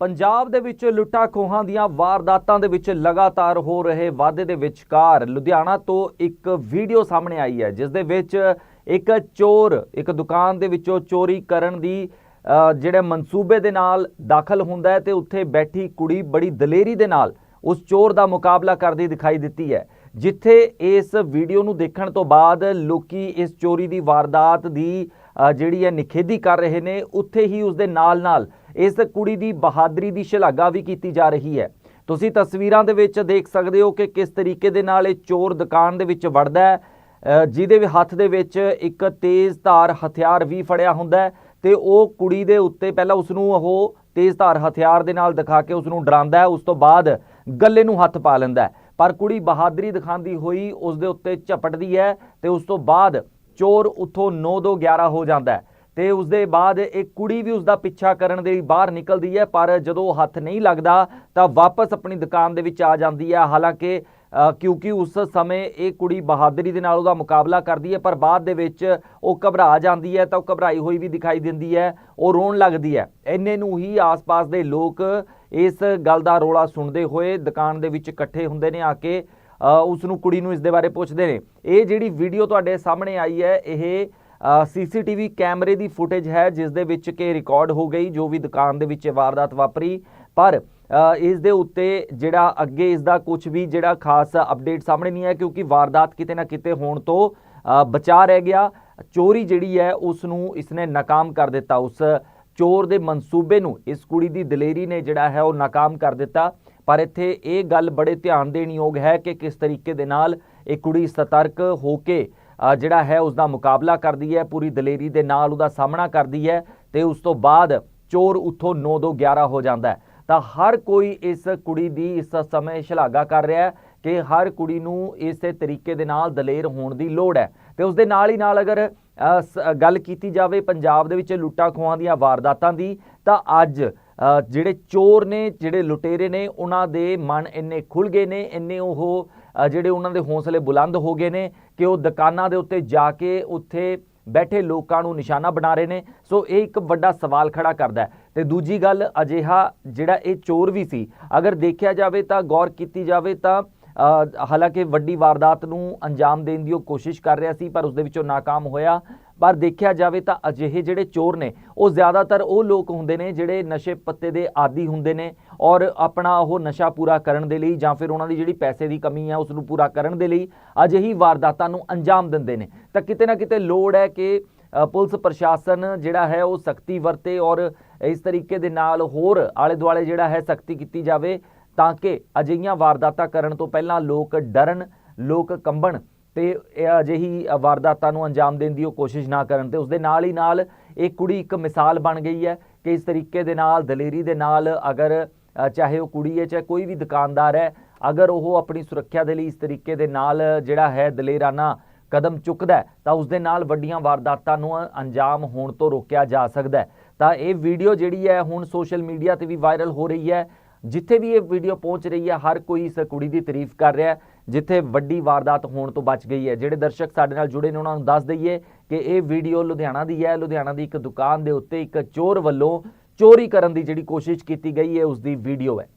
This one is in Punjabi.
ਪੰਜਾਬ ਦੇ ਵਿੱਚ ਲੁੱਟਾਂ ਖੋਹਾਂ ਦੀਆਂ ਵਾਰਦਾਤਾਂ ਦੇ ਵਿੱਚ ਲਗਾਤਾਰ ਹੋ ਰਹੇ ਵਾਧੇ ਦੇ ਵਿਚਕਾਰ ਲੁਧਿਆਣਾ ਤੋਂ ਇੱਕ ਵੀਡੀਓ ਸਾਹਮਣੇ ਆਈ ਹੈ ਜਿਸ ਦੇ ਵਿੱਚ ਇੱਕ ਚੋਰ ਇੱਕ ਦੁਕਾਨ ਦੇ ਵਿੱਚੋਂ ਚੋਰੀ ਕਰਨ ਦੀ ਅ, ਜਿਹੜੇ ਮਨਸੂਬੇ ਦੇ ਨਾਲ ਦਾਖਲ ਹੁੰਦਾ ਹੈ ਤੇ ਉੱਥੇ ਬੈਠੀ ਕੁੜੀ ਬੜੀ ਦਲੇਰੀ ਦੇ ਨਾਲ ਉਸ ਚੋਰ ਦਾ ਮੁਕਾਬਲਾ ਕਰਦੀ ਦਿਖਾਈ ਦਿੱਤੀ ਹੈ। ਜਿੱਥੇ ਇਸ ਵੀਡੀਓ ਨੂੰ ਦੇਖਣ ਤੋਂ ਬਾਅਦ ਲੋਕੀ ਇਸ ਚੋਰੀ ਦੀ ਵਾਰਦਾਤ ਦੀ ਜਿਹੜੀ ਹੈ ਨਿਖੇਧੀ ਕਰ ਰਹੇ ਨੇ, ਉੱਥੇ ਹੀ ਉਸ ਦੇ ਨਾਲ-ਨਾਲ ਇਸ ਕੁੜੀ ਦੀ ਬਹਾਦਰੀ ਦੀ ਸ਼ਲਾਘਾ ਵੀ ਕੀਤੀ ਜਾ ਰਹੀ ਹੈ। ਤੁਸੀਂ ਤਸਵੀਰਾਂ ਦੇ ਵਿੱਚ ਦੇਖ ਸਕਦੇ ਹੋ ਕਿ ਕਿਸ ਤਰੀਕੇ ਦੇ ਨਾਲ ਇਹ ਚੋਰ ਦੁਕਾਨ ਦੇ ਵਿੱਚ ਵੜਦਾ ਹੈ। ਜਿਹਦੇ ਹੱਥ ਦੇ ਵਿੱਚ ਇੱਕ ਤੇਜ਼ ਧਾਰ ਹਥਿਆਰ ਵੀ ਫੜਿਆ ਹੁੰਦਾ ਹੈ ਤੇ ਉਹ ਕੁੜੀ ਦੇ ਉੱਤੇ ਪਹਿਲਾਂ ਉਸ ਨੂੰ ਉਹ ਤੇਜ਼ ਧਾਰ ਹਥਿਆਰ ਦੇ ਨਾਲ ਦਿਖਾ ਕੇ ਉਸ ਨੂੰ ਡਰਾਉਂਦਾ ਹੈ। ਉਸ ਤੋਂ ਬਾਅਦ ਗੱਲੇ ਨੂੰ ਹੱਥ ਪਾ ਲੈਂਦਾ ਹੈ। ਪਰ ਕੁੜੀ ਬਹਾਦਰੀ ਦਿਖਾਉਂਦੀ ਹੋਈ ਉਸ ਦੇ ਉੱਤੇ ਝਪਟਦੀ ਹੈ ਤੇ ਉਸ ਤੋਂ ਬਾਅਦ ਚੋਰ ਉੱਥੋਂ 9 ਦੋ 11 ਹੋ ਜਾਂਦਾ ਹੈ ਤੇ ਉਸ ਦੇ ਬਾਅਦ ਇੱਕ ਕੁੜੀ ਵੀ ਉਸ ਦਾ ਪਿੱਛਾ ਕਰਨ ਦੇ ਲਈ ਬਾਹਰ ਨਿਕਲਦੀ ਹੈ, ਪਰ ਜਦੋਂ ਹੱਥ ਨਹੀਂ ਲੱਗਦਾ ਤਾਂ ਵਾਪਸ ਆਪਣੀ ਦੁਕਾਨ ਦੇ ਵਿੱਚ ਆ ਜਾਂਦੀ ਹੈ। ਹਾਲਾਂਕਿ ਕਿਉਂਕਿ ਉਸ ਸਮੇਂ ਇਹ ਕੁੜੀ ਬਹਾਦਰੀ ਦੇ ਨਾਲ ਉਹਦਾ ਮੁਕਾਬਲਾ ਕਰਦੀ ਹੈ, ਪਰ ਬਾਅਦ ਦੇ ਵਿੱਚ ਉਹ ਘਬਰਾ ਜਾਂਦੀ ਹੈ ਤਾਂ ਉਹ ਘਬਰਾਈ ਹੋਈ ਵੀ ਦਿਖਾਈ ਦਿੰਦੀ ਹੈ, ਉਹ ਰੋਣ ਲੱਗਦੀ ਹੈ। ਇੰਨੇ ਨੂੰ ਹੀ ਆਸ-ਪਾਸ ਦੇ ਲੋਕ ਇਸ ਗੱਲ ਦਾ ਰੋਲਾ ਸੁਣਦੇ ਹੋਏ ਦੁਕਾਨ ਦੇ ਵਿੱਚ ਇਕੱਠੇ ਹੁੰਦੇ ਨੇ ਆ ਕੇ ਅ, ਉਸ ਨੂੰ ਕੁੜੀ ਨੂੰ ਇਸ ਦੇ ਬਾਰੇ ਪੁੱਛਦੇ ਨੇ। ਇਹ ਜਿਹੜੀ ਵੀਡੀਓ ਤੁਹਾਡੇ ਸਾਹਮਣੇ ਆਈ ਹੈ ਇਹ ਸੀਸੀਟੀਵੀ ਕੈਮਰੇ ਦੀ ਫੁਟੇਜ ਹੈ ਜਿਸ ਦੇ ਵਿੱਚ ਕਿ ਰਿਕਾਰਡ ਹੋ ਗਈ ਜੋ ਵੀ ਦੁਕਾਨ ਦੇ ਵਿੱਚ ਇਹ ਵਾਰਦਾਤ ਵਾਪਰੀ। ਪਰ ਇਸ ਦੇ ਉੱਤੇ ਜਿਹੜਾ ਅੱਗੇ ਇਸ ਦਾ ਕੁਝ ਵੀ ਜਿਹੜਾ ਖਾਸ ਅਪਡੇਟ ਸਾਹਮਣੇ ਨਹੀਂ ਹੈ ਕਿਉਂਕਿ ਵਾਰਦਾਤ ਕਿਤੇ ਨਾ ਕਿਤੇ ਹੋਣ ਤੋਂ ਅ, ਬਚਾ ਰਹਿ ਗਿਆ। ਚੋਰੀ ਜਿਹੜੀ ਹੈ ਉਸ ਨੂੰ ਇਸਨੇ ਨਾਕਾਮ ਕਰ ਦਿੱਤਾ ਉਸ ਚੋਰ ਦੇ ਮਨਸੂਬੇ ਨੂੰ ਇਸ ਕੁੜੀ ਦੀ ਦਲੇਰੀ ਨੇ ਜਿਹੜਾ ਹੈ ਉਹ ਨਾਕਾਮ ਕਰ ਦਿੱਤਾ। ਪਰ ਇੱਥੇ ਇਹ ਗੱਲ ਬੜੇ ਧਿਆਨ ਦੇਣ ਯੋਗ ਹੈ ਕਿ ਕਿਸ ਤਰੀਕੇ ਦੇ ਨਾਲ ਇਹ ਕੁੜੀ ਸਤਰਕ ਹੋ ਕੇ ਜਿਹੜਾ ਹੈ ਉਸ ਦਾ ਮੁਕਾਬਲਾ ਕਰਦੀ ਹੈ, ਪੂਰੀ ਦਲੇਰੀ ਦੇ ਨਾਲ ਉਹਦਾ ਸਾਹਮਣਾ ਕਰਦੀ ਹੈ ਤੇ ਉਸ ਤੋਂ ਬਾਅਦ ਚੋਰ ਉੱਥੋਂ 9 ਦੋ 11 ਹੋ ਜਾਂਦਾ ਤਾਂ ਹਰ ਕੋਈ ਇਸ ਕੁੜੀ ਦੀ ਇਸ ਸਮੇਂ ਸ਼ਲਾਘਾ ਕਰ ਰਿਹਾ ਹੈ ਕਿ ਹਰ ਕੁੜੀ ਨੂੰ ਇਸੇ ਤਰੀਕੇ ਦੇ ਨਾਲ ਦਲੇਰ ਹੋਣ ਦੀ ਲੋੜ ਹੈ। ਤੇ ਉਸ ਦੇ ਨਾਲ ਹੀ ਨਾਲ ਅਗਰ ਗੱਲ ਕੀਤੀ ਜਾਵੇ ਪੰਜਾਬ ਦੇ ਵਿੱਚ ਲੁੱਟਾਂ ਖੋਹਾਂ ਦੀਆਂ ਵਾਰਦਾਤਾਂ ਦੀ, ਤਾਂ ਅੱਜ ਜਿਹੜੇ ਚੋਰ ਨੇ, ਜਿਹੜੇ ਲੁਟੇਰੇ ਨੇ, ਉਹਨਾਂ ਦੇ ਮਨ ਇੰਨੇ ਖੁੱਲ ਗਏ ਨੇ, ਇੰਨੇ ਉਹ ਜਿਹੜੇ ਉਹਨਾਂ ਦੇ ਹੌਸਲੇ ਬੁਲੰਦ ਹੋ ਗਏ ਨੇ ਕਿ ਉਹ ਦੁਕਾਨਾਂ ਦੇ ਉੱਤੇ ਜਾ ਕੇ ਉੱਥੇ ਬੈਠੇ ਲੋਕਾਂ ਨੂੰ ਨਿਸ਼ਾਨਾ ਬਣਾ ਰਹੇ ਨੇ। ਸੋ ਇਹ ਇੱਕ ਵੱਡਾ ਸਵਾਲ ਖੜਾ ਕਰਦਾ ਹੈ। ਤੇ ਦੂਜੀ ਗੱਲ ਅਜਿਹਾ ਜਿਹੜਾ ਇਹ ਚੋਰ ਵੀ ਸੀ, ਅਗਰ ਦੇਖਿਆ ਜਾਵੇ ਤਾਂ ਗੌਰ ਕੀਤੀ ਜਾਵੇ ਤਾਂ ਹਾਲਾਂਕਿ ਵੱਡੀ ਵਾਰਦਾਤ ਨੂੰ ਅੰਜਾਮ ਦੇਣ ਦੀ ਉਹ ਕੋਸ਼ਿਸ਼ ਕਰ ਰਿਹਾ ਸੀ, ਪਰ ਉਸ ਦੇ ਵਿੱਚੋਂ ناکਾਮ ਹੋਇਆ। ਪਰ ਦੇਖਿਆ ਜਾਵੇ ਤਾਂ ਅਜਿਹੇ ਜਿਹੜੇ ਚੋਰ ਨੇ, ਉਹ ਜ਼ਿਆਦਾਤਰ ਉਹ ਲੋਕ ਹੁੰਦੇ ਨੇ ਜਿਹੜੇ ਨਸ਼ੇ ਪੱਤੇ ਦੇ ਆਦੀ ਹੁੰਦੇ ਨੇ ਔਰ ਆਪਣਾ ਉਹ ਨਸ਼ਾ ਪੂਰਾ ਕਰਨ ਦੇ ਲਈ ਜਾਂ ਫਿਰ ਉਹਨਾਂ ਦੀ ਜਿਹੜੀ ਪੈਸੇ ਦੀ ਕਮੀ ਹੈ ਉਸ ਨੂੰ ਪੂਰਾ ਕਰਨ ਦੇ ਲਈ ਅਜਿਹੀ ਵਾਰਦਾਤਾਂ ਨੂੰ ਅੰਜਾਮ ਦਿੰਦੇ ਨੇ। ਤਾਂ ਕਿਤੇ ਨਾ ਕਿਤੇ ਲੋੜ ਹੈ ਕਿ ਪੁਲਿਸ ਪ੍ਰਸ਼ਾਸਨ ਜਿਹੜਾ ਹੈ ਉਹ ਸਖਤੀ ਵਰਤੇ ਔਰ ਇਸ ਤਰੀਕੇ ਦੇ ਨਾਲ ਹੋਰ ਆਲੇ ਦੁਆਲੇ ਜਿਹੜਾ ਹੈ ਸਖਤੀ ਕੀਤੀ ਜਾਵੇ। ਤਾਂ ਕਿ ਅਜਿਹੀਆਂ ਵਾਰਦਾਤਾਂ ਕਰਨ ਤੋਂ ਪਹਿਲਾਂ ਲੋਕ ਡਰਨ, ਲੋਕ ਕੰਬਣ ਤੇ ਇਹ ਅਜਿਹੀ ਵਾਰਦਾਤਾਂ ਨੂੰ ਅੰਜਾਮ ਦੇਣ ਦੀ ਉਹ ਕੋਸ਼ਿਸ਼ ਨਾ ਕਰਨ ਤੇ ਉਸ ਦੇ ਨਾਲ ਹੀ ਨਾਲ ਇਹ ਕੁੜੀ ਇੱਕ ਮਿਸਾਲ ਬਣ ਗਈ ਹੈ ਕਿ ਇਸ ਤਰੀਕੇ ਦੇ ਨਾਲ, ਦਲੇਰੀ ਦੇ ਨਾਲ ਅਗਰ ਚਾਹੇ ਉਹ ਕੁੜੀ ਹੈ ਚਾਹੇ ਕੋਈ ਵੀ ਦੁਕਾਨਦਾਰ ਹੈ, ਅਗਰ ਉਹ ਆਪਣੀ ਸੁਰੱਖਿਆ ਦੇ ਲਈ ਇਸ ਤਰੀਕੇ ਦੇ ਨਾਲ ਜਿਹੜਾ ਹੈ ਦਲੇਰਾਨਾ ਕਦਮ ਚੁੱਕਦਾ ਤਾਂ ਉਸ ਦੇ ਨਾਲ ਵੱਡੀਆਂ ਵਾਰਦਾਤਾਂ ਨੂੰ ਅੰਜਾਮ ਹੋਣ ਤੋਂ ਰੋਕਿਆ ਜਾ ਸਕਦਾ ਤਾਂ ਇਹ ਵੀਡੀਓ ਜਿਹੜੀ ਹੈ ਹੁਣ ਸੋਸ਼ਲ ਮੀਡੀਆ ਤੇ ਵੀ ਵਾਇਰਲ ਹੋ ਰਹੀ ਹੈ ਜਿੱਥੇ ਵੀ ਇਹ ਵੀਡੀਓ ਪਹੁੰਚ ਰਹੀ ਹੈ, ਹਰ ਕੋਈ ਇਸ ਕੁੜੀ ਦੀ ਤਾਰੀਫ ਕਰ ਰਿਹਾ ਹੈ, ਜਿੱਥੇ ਵੱਡੀ ਵਾਰਦਾਤ ਹੋਣ ਤੋਂ ਬਚ ਗਈ ਹੈ। ਜਿਹੜੇ ਦਰਸ਼ਕ ਸਾਡੇ ਨਾਲ ਜੁੜੇ ਨੇ, ਉਹਨਾਂ ਨੂੰ ਦੱਸ ਦਈਏ ਕਿ ਇਹ ਵੀਡੀਓ ਲੁਧਿਆਣਾ ਦੀ ਹੈ। ਲੁਧਿਆਣਾ ਦੀ ਇੱਕ ਦੁਕਾਨ ਦੇ ਉੱਤੇ ਇੱਕ ਚੋਰ ਵੱਲੋਂ ਚੋਰੀ ਕਰਨ ਦੀ ਜਿਹੜੀ ਕੋਸ਼ਿਸ਼ ਕੀਤੀ ਗਈ ਹੈ, ਉਸ ਦੀ ਵੀਡੀਓ ਹੈ।